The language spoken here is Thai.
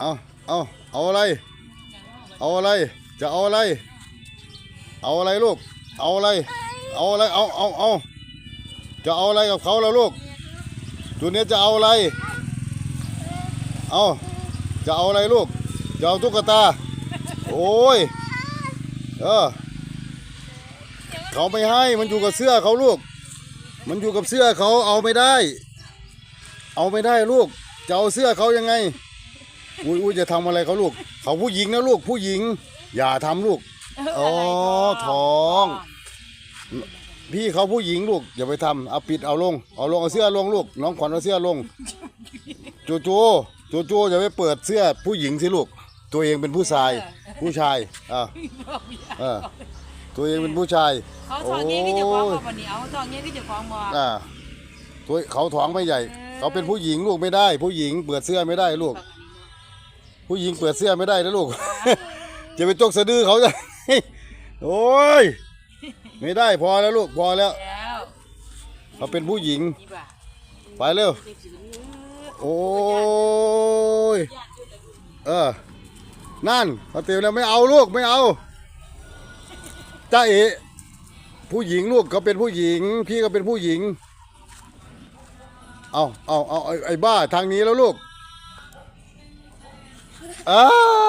เอาเอาเอาอะไร เอาอะไร จะเอาอะไร เอาอะไรลูก เอาอะไร เอาอะไร เอาเอาเอาจะเอาอะไรกับเขาแล้วลูกตัวนี้จะเอาอะไร เอาจะเอาอะไรลูก จะเอาตุ๊กตา โอ้ย เออ เขาไม่ให้ มันอยู่กับเสื้อเขาลูก มันอยู่กับเสื้อเขาเอาไม่ได้ เอาไม่ได้ลูก จะเอาเสื้อเขายังไง อุ้ยอุ้ยจะทำอะไรเขาลูก เขาผู้หญิงนะลูกผู้หญิง อย่าทำลูก อ๋อท้อง พี่เขาผู้หญิงลูกอย่าไปทำเอาปิดเอาลงเอาลงเอาเสื้อลงลูก น้องขวัญเอาเสื้อลงจูจูจูจูอย่าไปเปิดเสื้อผู้หญิงสิลูก ตัวเองเป็นผู้ชาย ผู้ชายอ่าเออตัวเองเป็นผู้ชายเขาทองเงี้ยก็จะคล้องมาวันนี้เอาทองเงี้ยก็จะคล้องมา อ่าตัวเขาท้องไม่ใหญ่ เขาเป็นผู้หญิงลูกไม่ได้ ผู้หญิงเปิดเสื้อไม่ได้ลูก ผู้หญิงเปิดเสื้อไม่ได้นะลูก จะไปจกสะดือเขาจะ โอ้ย ไม่ได้พอแล้วลูกพอแล้วแล้วเขาเป็นผู้หญิง นี่ป่ะไปเร็วโอ้ย เออ นั่นเขาเตียวแล้วไม่เอาลูกไม่เอาจ้าเอผู้หญิงลูกเขาเป็นผู้หญิง พี่ก็เป็นผู้หญิง เอาเอาเอาไอ้ไอ้บ้าทางนี้แล้วลูก อ้า